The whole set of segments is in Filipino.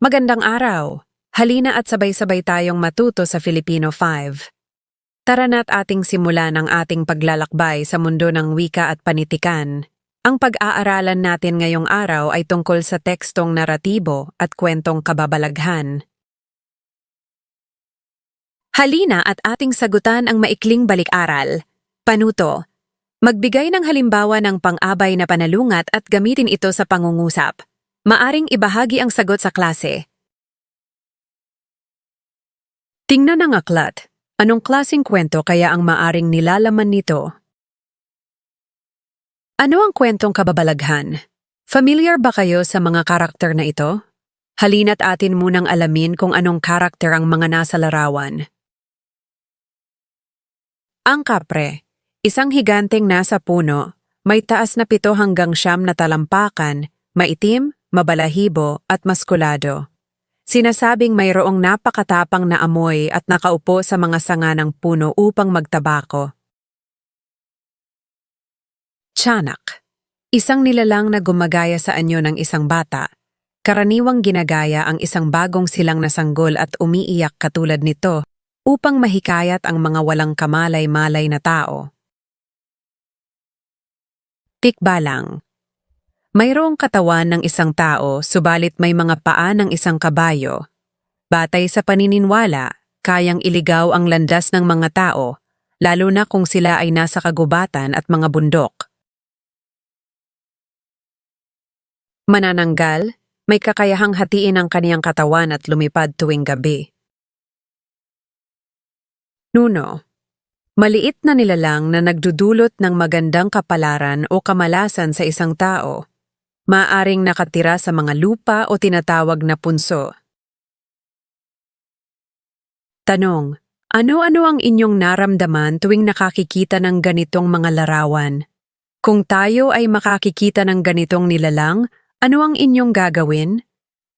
Magandang araw! Halina at sabay-sabay tayong matuto sa Filipino 5. Tara na't ating simulan ang ating paglalakbay sa mundo ng wika at panitikan. Ang pag-aaralan natin ngayong araw ay tungkol sa tekstong naratibo at kwentong kababalaghan. Halina at ating sagutan ang maikling balik-aral. Panuto. Magbigay ng halimbawa ng pang-abay na panalungat at gamitin ito sa pangungusap. Maaring ibahagi ang sagot sa klase. Tingnan ang aklat. Anong klasing kwento kaya ang maaring nilalaman nito? Ano ang kwentong kababalaghan? Familiar ba kayo sa mga karakter na ito? Halina't atin munang alamin kung anong karakter ang mga nasa larawan. Ang kapre, isang higanteng nasa puno, may taas na pito hanggang siyam na talampakan, maitim, mabalahibo at maskulado. Sinasabing mayroong napakatapang na amoy at nakaupo sa mga sanga ng puno upang magtabako. Tiyanak. Isang nilalang na gumagaya sa anyo ng isang bata. Karaniwang ginagaya ang isang bagong silang na sanggol at umiiyak katulad nito upang mahikayat ang mga walang kamalay-malay na tao. Tikbalang. Mayroong katawan ng isang tao subalit may mga paa ng isang kabayo. Batay sa panininwala, kayang iligaw ang landas ng mga tao, lalo na kung sila ay nasa kagubatan at mga bundok. Manananggal, may kakayahang hatiin ang kaniyang katawan at lumipad tuwing gabi. Nuno. Maliit na nilalang na nagdudulot ng magandang kapalaran o kamalasan sa isang tao. Maaring nakatira sa mga lupa o tinatawag na punso. Tanong, ano-ano ang inyong naramdaman tuwing nakakikita ng ganitong mga larawan? Kung tayo ay makakikita ng ganitong nilalang, ano ang inyong gagawin?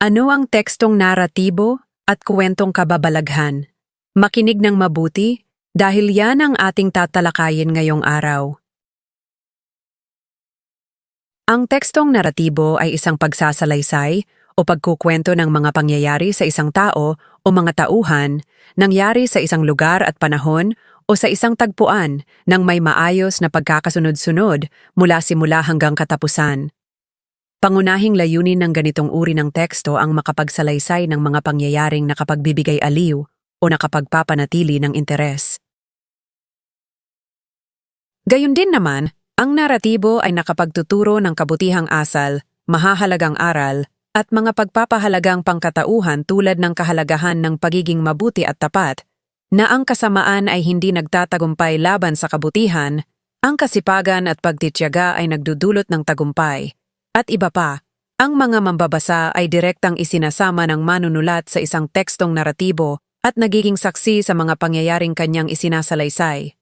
Ano ang tekstong naratibo at kwentong kababalaghan? Makinig ng mabuti dahil yan ang ating tatalakayin ngayong araw. Ang tekstong naratibo ay isang pagsasalaysay o pagkukwento ng mga pangyayari sa isang tao o mga tauhan, nangyari sa isang lugar at panahon o sa isang tagpuan nang may maayos na pagkakasunod-sunod mula simula hanggang katapusan. Pangunahing layunin ng ganitong uri ng teksto ang makapagsalaysay ng mga pangyayaring nakapagbibigay aliw o nakapagpapanatili ng interes. Gayun din naman, ang naratibo ay nakapagtuturo ng kabutihang asal, mahahalagang aral, at mga pagpapahalagang pangkatauhan tulad ng kahalagahan ng pagiging mabuti at tapat, na ang kasamaan ay hindi nagtatagumpay laban sa kabutihan, ang kasipagan at pagtityaga ay nagdudulot ng tagumpay, at iba pa, ang mga mambabasa ay direktang isinasama ng manunulat sa isang tekstong naratibo at nagiging saksi sa mga pangyayaring kanyang isinasalaysay.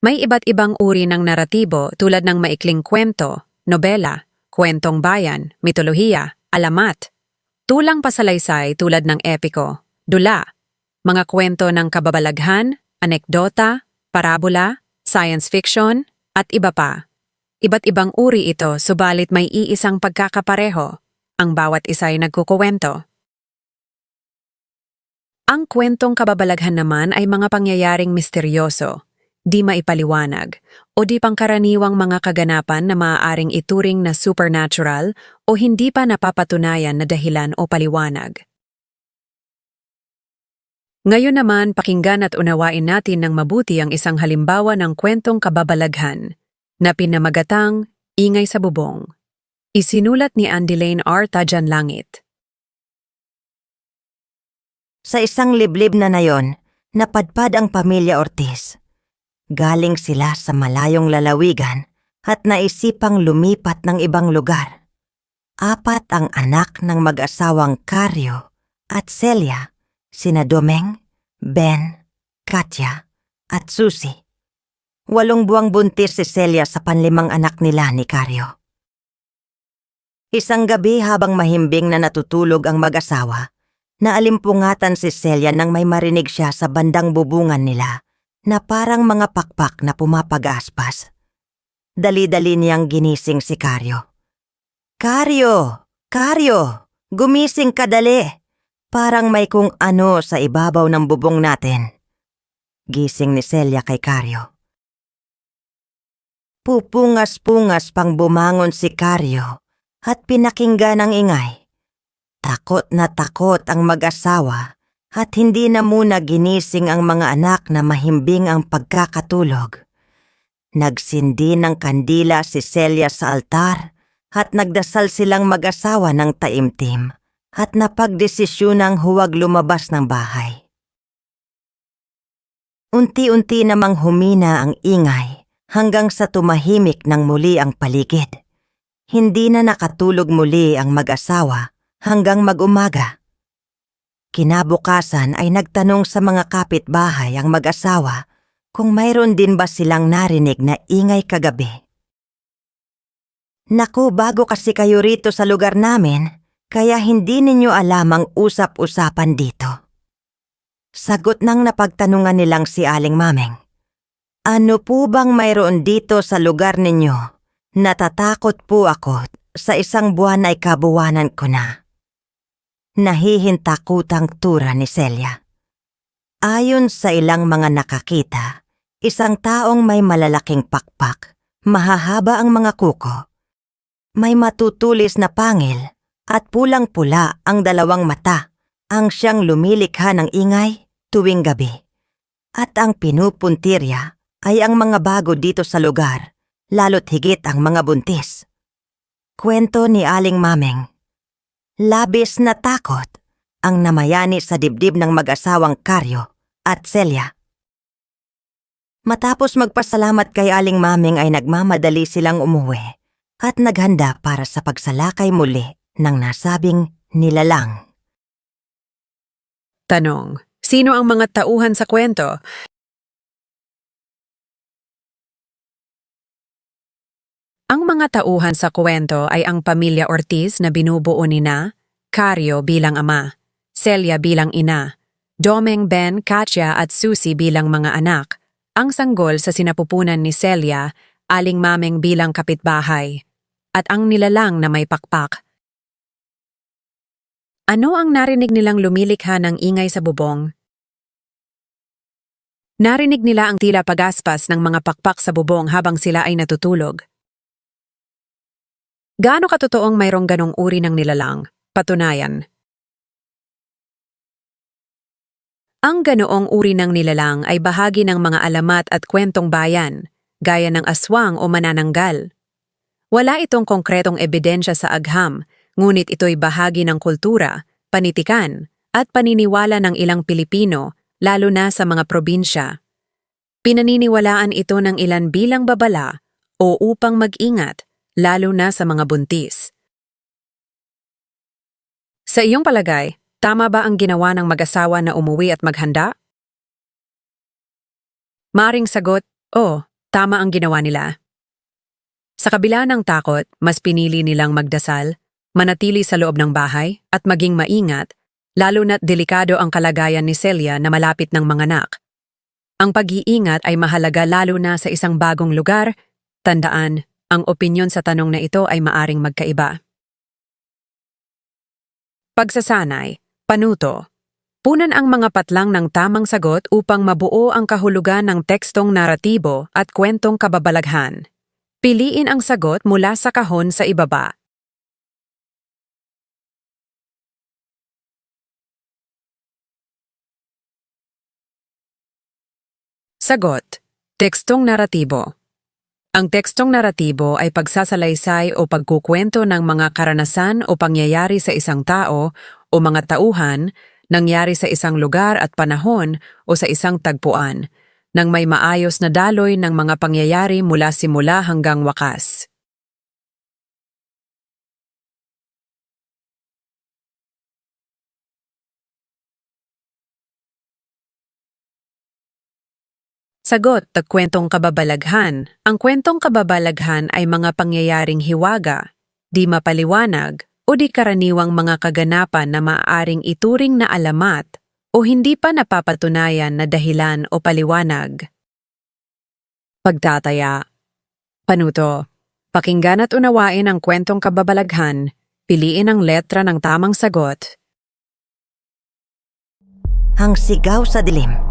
May iba't ibang uri ng naratibo tulad ng maikling kwento, nobela, kwentong bayan, mitolohiya, alamat, tulang pasalaysay tulad ng epiko, dula, mga kwento ng kababalaghan, anekdota, parabola, science fiction, at iba pa. Iba't ibang uri ito subalit may iisang pagkakapareho. Ang bawat isa ay nagkukuwento. Ang kwentong kababalaghan naman ay mga pangyayaring misteryoso, di maipaliwanag, o di pangkaraniwang mga kaganapan na maaaring ituring na supernatural o hindi pa napapatunayan na dahilan o paliwanag. Ngayon naman pakinggan at unawain natin ng mabuti ang isang halimbawa ng kwentong kababalaghan na pinamagatang Ingay sa Bubong. Isinulat ni Andeline R. Tajanlangit. Sa isang liblib na nayon, napadpad ang pamilya Ortiz. Galing sila sa malayong lalawigan at naisipang lumipat ng ibang lugar. Apat ang anak ng mag-asawang Caryo at Celia, sina Domeng, Ben, Katya at Susi. Walong buwang buntis si Celia sa panlimang anak nila ni Caryo. Isang gabi habang mahimbing na natutulog ang mag-asawa, naalimpungatan si Celia nang may marinig siya sa bandang bubungan nila na parang mga pakpak na pumapag-aspas. Dali-dali niyang ginising si Karyo. Karyo! Karyo, gumising ka dali. Parang may kung ano sa ibabaw ng bubong natin. Gising ni Celia kay Karyo. Pupungas-pungas pang bumangon si Karyo at pinakinggan ang ingay. Takot na takot ang mag-asawa at hindi na muna ginising ang mga anak na mahimbing ang pagkakatulog. Nagsindi ng kandila si Celia sa altar at nagdasal silang mag-asawa ng taimtim at napagdesisyunang huwag lumabas ng bahay. Unti-unti namang humina ang ingay hanggang sa tumahimik ng muli ang paligid. Hindi na nakatulog muli ang mag-asawa hanggang mag-umaga. Kinabukasan ay nagtanong sa mga kapitbahay ang mag-asawa kung mayroon din ba silang narinig na ingay kagabi. Naku, bago kasi kayo rito sa lugar namin, kaya hindi ninyo alam ang usap-usapan dito. Sagot ng napagtanungan nilang si Aling Mameng. Ano po bang mayroon dito sa lugar ninyo? Natatakot po ako sa isang buwan ay kabuwanan ko na. Nahihintakutang tura ni Celia. Ayon sa ilang mga nakakita, isang taong may malalaking pakpak, mahahaba ang mga kuko. May matutulis na pangil at pulang-pula ang dalawang mata ang siyang lumilikha ng ingay tuwing gabi. At ang pinupuntirya ay ang mga bago dito sa lugar, lalo't higit ang mga buntis. Kwento ni Aling Mameng. Labis na takot ang namayani sa dibdib ng mag-asawang Karyo at Celia. Matapos magpasalamat kay Aling Mameng ay nagmamadali silang umuwi at naghanda para sa pagsalakay muli ng nasabing nilalang. Tanong, sino ang mga tauhan sa kwento? Ang mga tauhan sa kwento ay ang pamilya Ortiz na binubuo ni na, Cario bilang ama, Celia bilang ina, Domeng Ben, Katya at Susie bilang mga anak, ang sanggol sa sinapupunan ni Celia, Aling Mameng bilang kapitbahay, at ang nilalang na may pakpak. Ano ang narinig nilang lumilikha ng ingay sa bubong? Narinig nila ang tila pagaspas ng mga pakpak sa bubong habang sila ay natutulog. Gaano katotoong mayroong ganong uri ng nilalang? Patunayan. Ang ganoong uri ng nilalang ay bahagi ng mga alamat at kwentong bayan, gaya ng aswang o manananggal. Wala itong konkretong ebidensya sa agham, ngunit ito'y bahagi ng kultura, panitikan, at paniniwala ng ilang Pilipino, lalo na sa mga probinsya. Pinaniniwalaan ito ng ilan bilang babala o upang mag-ingat, lalo na sa mga buntis. Sa iyong palagay, tama ba ang ginawa ng mag-asawa na umuwi at maghanda? Maring sagot, oo, tama ang ginawa nila. Sa kabila ng takot, mas pinili nilang magdasal, manatili sa loob ng bahay, at maging maingat, lalo na't delikado ang kalagayan ni Celia na malapit ng mga anak. Ang pag-iingat ay mahalaga lalo na sa isang bagong lugar, tandaan, ang opinyon sa tanong na ito ay maaring magkaiba. Pagsasanay, panuto. Punan ang mga patlang ng tamang sagot upang mabuo ang kahulugan ng tekstong naratibo at kwentong kababalaghan. Piliin ang sagot mula sa kahon sa ibaba. Sagot. Tekstong naratibo. Ang tekstong naratibo ay pagsasalaysay o pagkukwento ng mga karanasan o pangyayari sa isang tao o mga tauhan nangyari sa isang lugar at panahon o sa isang tagpuan, nang may maayos na daloy ng mga pangyayari mula simula hanggang wakas. Sagot, kwentong kababalaghan. Ang kwentong kababalaghan ay mga pangyayaring hiwaga, di mapaliwanag, o di karaniwang mga kaganapan na maaaring ituring na alamat o hindi pa napapatunayan na dahilan o paliwanag. Pagtataya Panuto Pakinggan at unawain ang kwentong kababalaghan, Piliin ang letra ng tamang sagot. Ang sigaw sa dilim.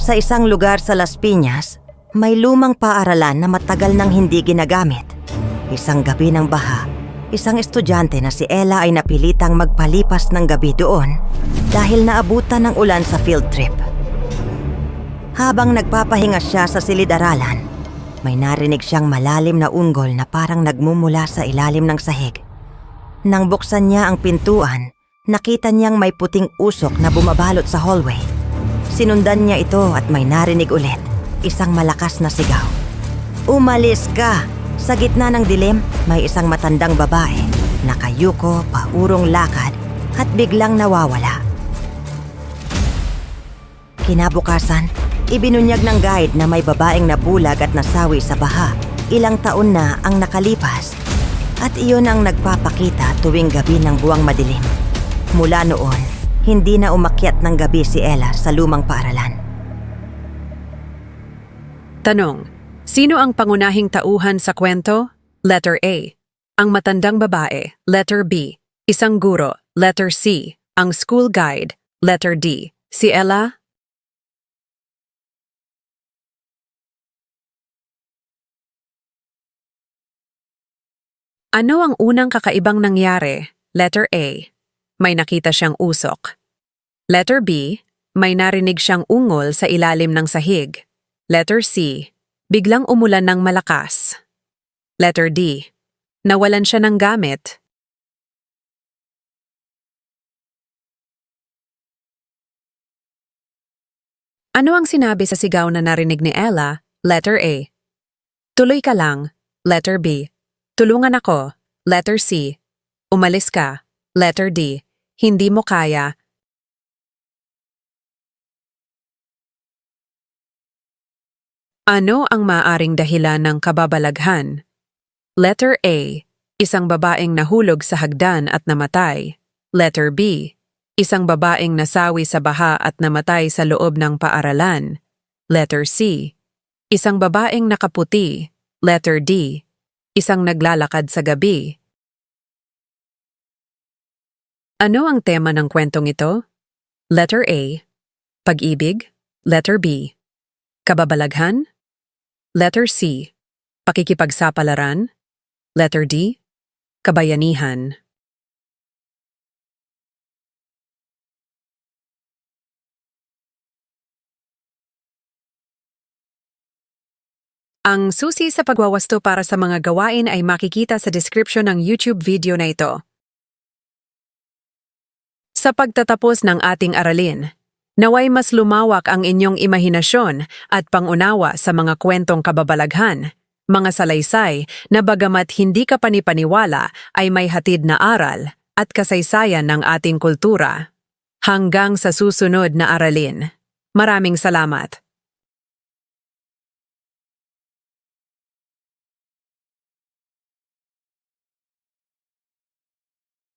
Sa isang lugar sa Las Piñas, may lumang paaralan na matagal nang hindi ginagamit. Isang gabi ng baha, isang estudyante na si Ella ay napilitang magpalipas ng gabi doon dahil naabutan ng ulan sa field trip. Habang nagpapahinga siya sa silid-aralan, may narinig siyang malalim na unggol na parang nagmumula sa ilalim ng sahig. Nang buksan niya ang pintuan, nakita niyang may puting usok na bumabalot sa hallway. Sinundan niya ito at may narinig ulit, isang malakas na sigaw. Umalis ka! Sa gitna ng dilim, may isang matandang babae, nakayuko, paurong lakad, at biglang nawawala. Kinabukasan, ibinunyag ng guide na may babaeng nabulag at nasawi sa baha. Ilang taon na ang nakalipas. At iyon ang nagpapakita tuwing gabi ng buwang madilim. Mula noon, hindi na umakyat ng gabi si Ella sa lumang paaralan. Tanong, sino ang pangunahing tauhan sa kwento? Letter A. Ang matandang babae. Letter B. Isang guro. Letter C. Ang school guide. Letter D. Si Ella? Ano ang unang kakaibang nangyari? Letter A. May nakita siyang usok. Letter B. May narinig siyang ungol sa ilalim ng sahig. Letter C. Biglang umulan ng malakas. Letter D. Nawalan siya ng gamit. Ano ang sinabi sa sigaw na narinig ni Ella? Letter A. Tuloy ka lang. Letter B. Tulungan ako. Letter C. Umalis ka. Letter D. Hindi mo kaya. Ano ang maaring dahilan ng kababalaghan? Letter A. Isang babaeng nahulog sa hagdan at namatay. Letter B. Isang babaeng nasawi sa baha at namatay sa loob ng paaralan. Letter C. Isang babaeng nakaputi. Letter D. Isang naglalakad sa gabi. Ano ang tema ng kwentong ito? Letter A. Pag-ibig. Letter B. Kababalaghan. Letter C. Pakikipagsapalaran. Letter D. Kabayanihan. Ang susi sa pagwawasto para sa mga gawain ay makikita sa description ng YouTube video na ito. Sa pagtatapos ng ating aralin, naway mas lumawak ang inyong imahinasyon at pangunawa sa mga kwentong kababalaghan, mga salaysay na bagamat hindi ka panipaniwala ay may hatid na aral at kasaysayan ng ating kultura. Hanggang sa susunod na aralin. Maraming salamat.